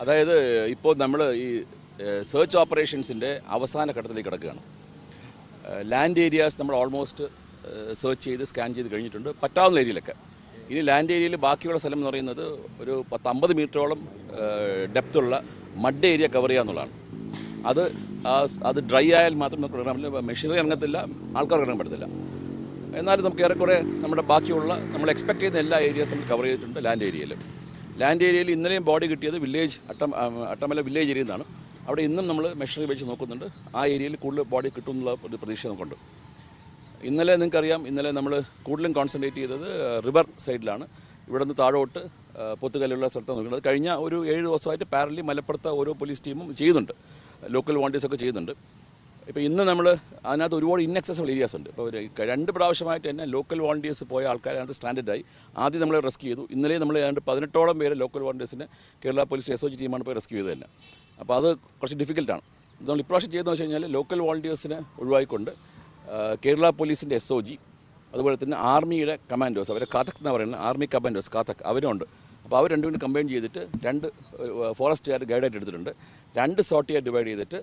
അതായത് ഇപ്പോൾ നമ്മൾ ഈ സെർച്ച് ഓപ്പറേഷൻസിന്റെ അവസാന ഘട്ടത്തിലേക്ക് കിടക്കുകയാണ്. ലാൻഡ് ഏരിയാസ് നമ്മൾ ഓൾമോസ്റ്റ് സെർച്ച് ചെയ്ത് സ്കാൻ ചെയ്ത് കഴിഞ്ഞിട്ടുണ്ട്. പറ്റാവുന്ന ഏരിയയിലൊക്കെ. ഇനി ലാൻഡ് ഏരിയയിൽ ബാക്കിയുള്ള സ്ഥലം എന്ന് പറയുന്നത് ഒരു പത്തമ്പത് മീറ്ററോളം ഡെപ്തുള്ള മഡ് ഏരിയ കവർ ചെയ്യുക എന്നുള്ളതാണ്. അത് അത് ഡ്രൈ ആയാൽ മാത്രം നമുക്ക് ഇറങ്ങാൻ മെഷീനറി ഇറങ്ങത്തില്ല. ആൾക്കാർ ഇറങ്ങാൻ പറ്റത്തില്ല. എന്നാലും നമുക്ക് ഏറെക്കുറെ നമ്മുടെ ബാക്കിയുള്ള നമ്മൾ എക്സ്പെക്ട് ചെയ്യുന്ന എല്ലാ ഏരിയാസ് നമ്മൾ കവർ ചെയ്തിട്ടുണ്ട് ലാൻഡ് ഏരിയയിൽ ലാൻഡ് ഏരിയയിൽ ഇന്നലെയും ബോഡി കിട്ടിയത് വില്ലേജ് അട്ടം അട്ടമല വില്ലേജ് ഏരിയയിൽ നിന്നാണ് അവിടെ ഇന്നും നമ്മൾ മെഷറി വെച്ച് നോക്കുന്നുണ്ട്. ആ ഏരിയയിൽ കൂടുതൽ ബോഡി കിട്ടും എന്നുള്ള ഒരു പ്രതീക്ഷ നമുക്കുണ്ട്. ഇന്നലെ നിങ്ങൾക്കറിയാം ഇന്നലെ നമ്മൾ കൂടുതലും കോൺസെൻട്രേറ്റ് ചെയ്തത് റിവർ സൈഡിലാണ് ഇവിടെ നിന്ന് താഴോട്ട് പൊത്തുകല്ലുള്ള സ്ഥലത്താണ് നോക്കുന്നത് കഴിഞ്ഞ ഒരു ഏഴ് ദിവസമായിട്ട് പാരലി മലപ്പുറത്തെ ഓരോ പോലീസ് ടീമും ചെയ്യുന്നുണ്ട്. ലോക്കൽ വോളണ്ടിയേഴ്സൊക്കെ ചെയ്യുന്നുണ്ട്. ഇപ്പോൾ ഇന്ന് നമ്മൾ അതിനകത്ത് ഒരുപാട് ഇൻഅക്സസിബിൾ ഏരിയാസ് ഉണ്ട്. ഇപ്പോൾ രണ്ട് പ്രാവശ്യമായിട്ട് തന്നെ ലോക്കൽ വോളണ്ടിയേഴ്സ് പോയ ആൾക്കാർ അതിനകത്ത് സ്റ്റാൻഡേർഡായി ആദ്യം നമ്മൾ റെസ്ക്യൂ ചെയ്തു. ഇന്നലെ നമ്മൾ ഏതാണ്ട് പതിനെട്ടോളം പേര് local വോളണ്ടിയേഴ്സിനെ Kerala police S O G ടീമാണ് പോയി റെസ്ക്യൂ ചെയ്തതന്നെ അപ്പോൾ അത് കുറച്ച് ഡിഫിക്കൽട്ടാണ് നമ്മൾ ഇപ്രാവശ്യം ചെയ്തതെന്ന് വെച്ച് കഴിഞ്ഞാൽ ലോക്കൽ വോളണ്ടിയേഴ്സിനെ ഒഴിവായിക്കൊണ്ട് കേരള പോലീസിന്റെ എസ് ഒ ജി അതുപോലെ തന്നെ ആർമിയുടെ കമാൻഡോസ് അവരെ കാത്തക് എന്ന് പറയുന്നത്? ആർമി കമാൻഡോസ് കാത്തക് അവരുണ്ട്. അപ്പോൾ അവർ രണ്ടുപേരും കമ്പൈൻ ചെയ്തിട്ട് രണ്ട് ഫോറസ്റ്റുകാർ ഗൈഡായിട്ട് എടുത്തിട്ടുണ്ട്. രണ്ട് സോട്ടിയായി ഡിവൈഡ് ചെയ്തിട്ട്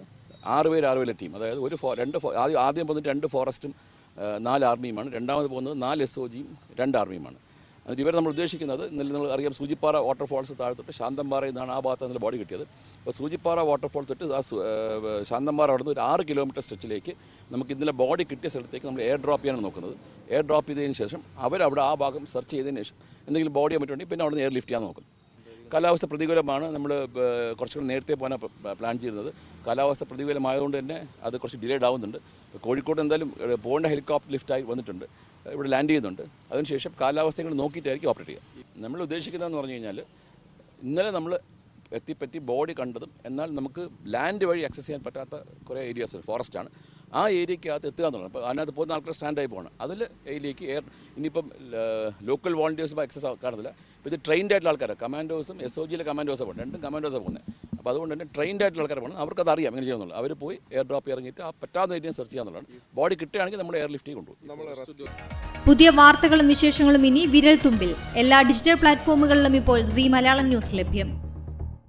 ആറ് പേര് ആറ് പേരെ ടീം. അതായത് ഒരു ഫോ രണ്ട് ആദ്യം ആദ്യം പോകുന്നത് രണ്ട് ഫോറസ്റ്റും നാല് ആർമിയുമാണ്. രണ്ടാമത് പോകുന്നത് നാല് എസ് ഒ ജിയും രണ്ട് ആർമിയുമാണ്. എന്നിട്ട് ഇവർ നമ്മൾ ഉദ്ദേശിക്കുന്നത് ഇന്നലെ നമ്മൾ അറിയാം സൂചിപ്പാറ വാട്ടർഫോൾസ് താഴത്തോട്ട് ശാന്തമ്പാറ എന്നാണ് ആ ഭാഗത്ത് നിന്ന് ബോഡി കിട്ടിയത്. അപ്പോൾ സൂചിപ്പാറ വാട്ടർഫോൾ തൊട്ട് ആ ശാന്തമ്പാറ അവിടെ നിന്ന് ഒരു ആറ് കിലോമീറ്റർ സ്ട്രെച്ചിലേക്ക് നമുക്ക് ഇന്നലെ ബോഡി കിട്ടിയ സ്ഥലത്തേക്ക് നമ്മൾ എയർ ഡ്രോപ്പ് ചെയ്യാനാണ് നോക്കുന്നത്. എയർ ഡ്രോപ്പ് ചെയ്തതിന് ശേഷം അവരവിടെ ആ ഭാഗം സെർച്ച് ചെയ്തതിന് ശേഷം എന്തെങ്കിലും ബോഡിയെ പറ്റുണ്ടെങ്കിൽ പിന്നെ അവിടെ നിന്ന് എയർ ലിഫ്റ്റ് ചെയ്യാൻ നോക്കും. കാലാവസ്ഥ പ്രതികൂലമാണ്. നമ്മൾ കുറച്ചുകൂടി നേരത്തെ പോകാൻ പ്ലാൻ ചെയ്യുന്നത് കാലാവസ്ഥ പ്രതികൂലമായതുകൊണ്ട് തന്നെ അത് കുറച്ച് ഡിലേഡ് ആവുന്നുണ്ട്. കോഴിക്കോട് എന്തായാലും പോകേണ്ട ഹെലികോപ്റ്റർ ലിഫ്റ്റായി വന്നിട്ടുണ്ട്. ഇവിടെ ലാൻഡ് ചെയ്യുന്നുണ്ട്. അതിനുശേഷം കാലാവസ്ഥകൾ നോക്കിയിട്ടായിരിക്കും ഓപ്പറേറ്റ് ചെയ്യുക. നമ്മൾ ഉദ്ദേശിക്കുന്നതെന്ന് പറഞ്ഞു കഴിഞ്ഞാൽ ഇന്നലെ നമ്മൾ എത്തിപ്പറ്റി ബോഡി കണ്ടതും എന്നാൽ നമുക്ക് ലാൻഡ് വഴി ആക്സസ് ചെയ്യാൻ പറ്റാത്ത കുറേ ഏരിയാസ് ഫോറസ്റ്റാണ്. ആ ഏരിയക്കകത്ത് എത്തുക എന്നുള്ളത് അപ്പോൾ അതിനകത്ത് പോകുന്ന ആൾക്കാർ സ്റ്റാൻഡായി പോകണം. അതിൽ ഏരിയക്ക് എയർ ഇനിയിപ്പം ലോക്കൽ വോളണ്ടിയേഴ്സ് ആക്സസ് കാണത്തില്ല ഇപ്പോൾ ഇത് ട്രെയിൻഡ് ആയിട്ടുള്ള ആൾക്കാരാണ് കമാൻഡോസും എസ് ഒ ജിയിലെ കമാൻഡോസാണ് പോകുന്നത് രണ്ടും കമാൻഡോസാണ് പോകുന്നത് അപ്പോൾ അതുകൊണ്ട് തന്നെ ട്രെയിൻഡ് ആയിട്ടുള്ള ആൾക്കാർ പോകണം. അവർക്ക് അത് അറിയാം എങ്ങനെ ചെയ്യണമെന്നുള്ളത് അവർ പോയി എയർ ഡ്രോപ്പ് ഇറങ്ങിയിട്ട് ആ പറ്റാവുന്ന ഏരിയ സെർച്ച് ചെയ്യാന്നുള്ളതാണ് ബോഡി കിട്ടുകയാണെങ്കിൽ നമ്മൾ എയർ ലിഫ്റ്റിൽ കൊണ്ടുപോകും. പുതിയ വാർത്തകളും വിശേഷങ്ങളും ഇനി വിരൽ തുമ്പിൽ എല്ലാ ഡിജിറ്റൽ പ്ലാറ്റ്ഫോമുകളിലും ഇപ്പോൾ സി മലയാളം ന്യൂസ് ലഭ്യം.